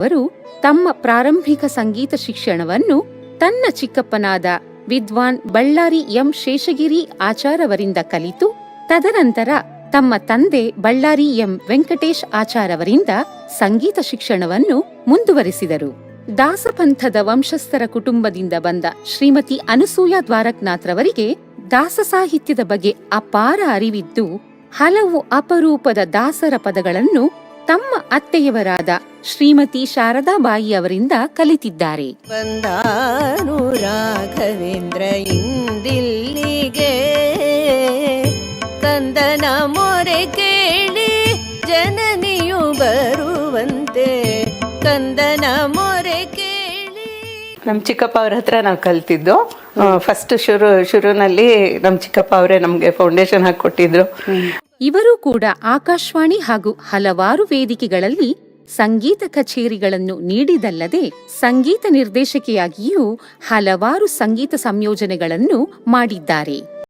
ಅವರು ತಮ್ಮ ಪ್ರಾರಂಭಿಕ ಸಂಗೀತ ಶಿಕ್ಷಣವನ್ನು ತನ್ನ ಚಿಕ್ಕಪ್ಪನಾದ ವಿದ್ವಾನ್ ಬಳ್ಳಾರಿ ಎಂ ಶೇಷಗಿರಿ ಆಚಾರವರಿಂದ ಕಲಿತು, ತದನಂತರ ತಮ್ಮ ತಂದೆ ಬಳ್ಳಾರಿ ಎಂ ವೆಂಕಟೇಶ್ ಆಚಾರವರಿಂದ ಸಂಗೀತ ಶಿಕ್ಷಣವನ್ನು ಮುಂದುವರಿಸಿದರು. ದಾಸಪಂಥದ ವಂಶಸ್ಥರ ಕುಟುಂಬದಿಂದ ಬಂದ ಶ್ರೀಮತಿ ಅನಸೂಯ ದ್ವಾರಕ್ನಾಥ್ರವರಿಗೆ ದಾಸ ಸಾಹಿತ್ಯದ ಬಗ್ಗೆ ಅಪಾರ ಅರಿವಿದ್ದು, ಹಲವು ಅಪರೂಪದ ದಾಸರ ಪದಗಳನ್ನು ತಮ್ಮ ಅತ್ತೆಯವರಾದ ಶ್ರೀಮತಿ ಶಾರದಾಬಾಯಿ ಅವರಿಂದ ಕಲಿತಿದ್ದಾರೆ. ಬಂದಾನು ರಾಘವೇಂದ್ರ ಇಂದಿಲ್ಲಿಗೆ. ಕಂದನ ಮೊರೆ ಕೇಳಿ ಜನನಿಯು ಬರುವಂತೆ. ಕಂದನ ಮೊರೆ ಕೇಳಿ. ನಮ್ಮ ಚಿಕ್ಕಪ್ಪ ಅವ್ರ ಹತ್ರ ನಾವು ಕಲ್ತಿದ್ದು. ಫಸ್ಟ್ ಶುರು ಶುರುನಲ್ಲಿ ನಮ್ಮ ಚಿಕ್ಕಪ್ಪ ಅವರೇ ನಮಗೆ ಫೌಂಡೇಶನ್ ಹಾಕೊಟ್ಟಿದ್ರು ಇವರು ಕೂಡ ಆಕಾಶವಾಣಿ ಹಾಗೂ ಹಲವಾರು ವೇದಿಕೆಗಳಲ್ಲಿ ಸಂಗೀತ ಕಚೇರಿಗಳನ್ನು ನೀಡಿದಲ್ಲದೆ ಸಂಗೀತ ನಿರ್ದೇಶಕಿಯಾಗಿಯೂ ಹಲವಾರು ಸಂಗೀತ ಸಂಯೋಜನೆಗಳನ್ನು ಮಾಡಿದ್ದಾರೆ.